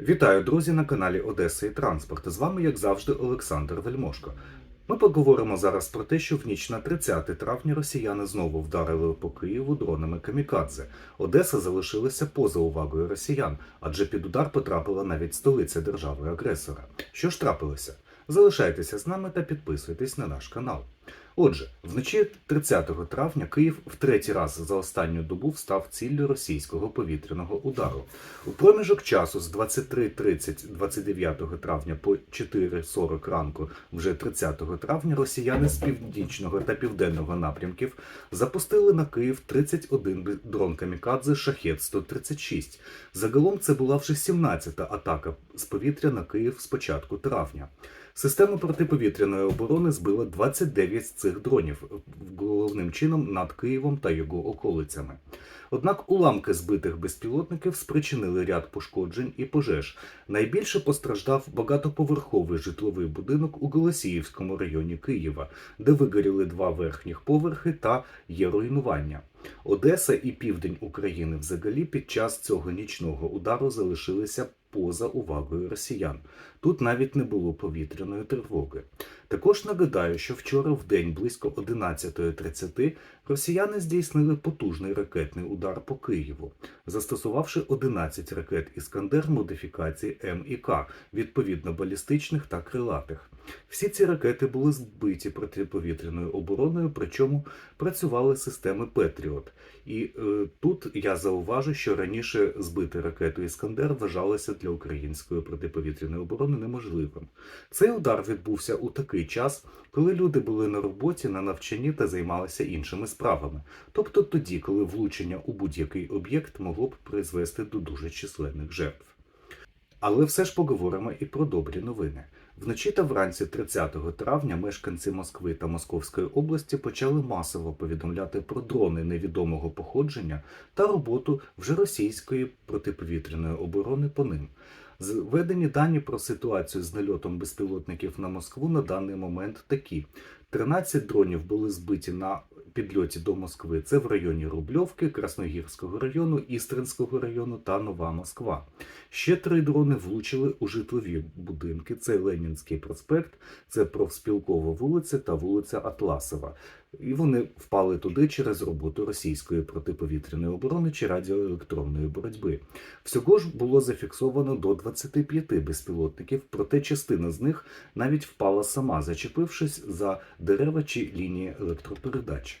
Вітаю, друзі, на каналі Одеса і Транспорт. З вами, як завжди, Олександр Вельмошко. Ми поговоримо зараз про те, що в ніч на 30 травня росіяни знову вдарили по Києву дронами камікадзе. Одеса залишилася поза увагою росіян, адже під удар потрапила навіть столиця держави-агресора. Що ж трапилося? Залишайтеся з нами та підписуйтесь на наш канал. Отже, вночі 30 травня Київ в третій раз за останню добу став ціллю російського повітряного удару. У проміжок часу з 23.30 29 травня по 4.40 ранку, вже 30 травня, росіяни з північного та південного напрямків запустили на Київ 31 дрон камікадзе Шахет 136. Загалом це була вже 17-та атака з повітря на Київ з початку травня. Система протиповітряної оборони збила 29 з цих дронів, головним чином над Києвом та його околицями. Однак уламки збитих безпілотників спричинили ряд пошкоджень і пожеж. Найбільше постраждав багатоповерховий житловий будинок у Голосіївському районі Києва, де вигоріли два верхніх поверхи та є руйнування. Одеса і південь України взагалі під час цього нічного удару залишилися поза увагою росіян. Тут навіть не було повітряної тривоги. Також нагадаю, що вчора в день близько 11.30 росіяни здійснили потужний ракетний удар по Києву, застосувавши 11 ракет Іскандер модифікації М і К, відповідно балістичних та крилатих. Всі ці ракети були збиті протиповітряною обороною, причому працювали системи Петріот. І е, тут я зауважу, що раніше збити ракету Іскандер вважалося для української протиповітряної оборони неможливим. Цей удар відбувся у такий час, коли люди були на роботі, на навчанні та займалися іншими справами, тобто тоді, коли влучення у будь-який об'єкт могло б призвести до дуже численних жертв. Але все ж поговоримо і про добрі новини. Вночі та вранці 30 травня мешканці Москви та Московської області почали масово повідомляти про дрони невідомого походження та роботу вже російської протиповітряної оборони по ним. Зведені дані про ситуацію з нальотом безпілотників на Москву на даний момент такі: 13 дронів були збиті на підльоті до Москви. Це в районі Рубльовки, Красногірського району, Істринського району та Нова Москва. Ще три дрони влучили у житлові будинки. Це Ленінський проспект, це Профспілкова вулиця та вулиця Атласова. І вони впали туди через роботу російської протиповітряної оборони чи радіоелектронної боротьби. Всього ж було зафіксовано до 25 безпілотників, проте частина з них навіть впала сама, зачепившись за дерева чи лінії електропередач.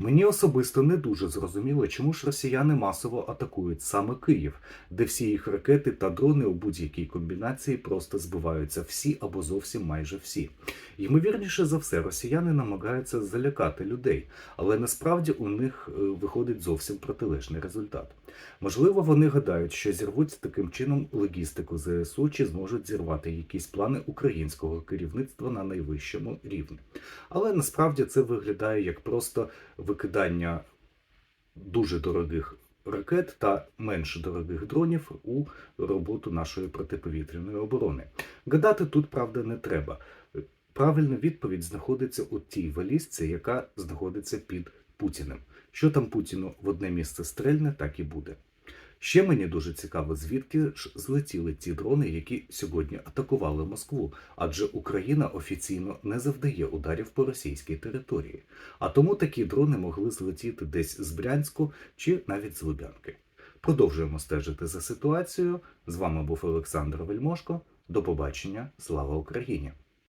Мені особисто не дуже зрозуміло, чому ж росіяни масово атакують саме Київ, де всі їх ракети та дрони у будь-якій комбінації просто збиваються всі або зовсім майже всі. Ймовірніше за все, росіяни намагаються залякати людей, але насправді у них е, виходить зовсім протилежний результат. Можливо, вони гадають, що зірвуть таким чином логістику ЗСУ чи зможуть зірвати якісь плани українського керівництва на найвищому рівні. Але насправді це виглядає як просто викидання дуже дорогих ракет та менш дорогих дронів у роботу нашої протиповітряної оборони. Гадати тут, правда, не треба. Правильна відповідь знаходиться у тій валізці, яка знаходиться під Путіним. Що там Путіну в одне місце стрельне, так і буде. Ще мені дуже цікаво, звідки ж злетіли ті дрони, які сьогодні атакували Москву, адже Україна офіційно не завдає ударів по російській території. А тому такі дрони могли злетіти десь з Брянську чи навіть з Лубянки. Продовжуємо стежити за ситуацією. З вами був Олександр Вельмошко. До побачення. Слава Україні!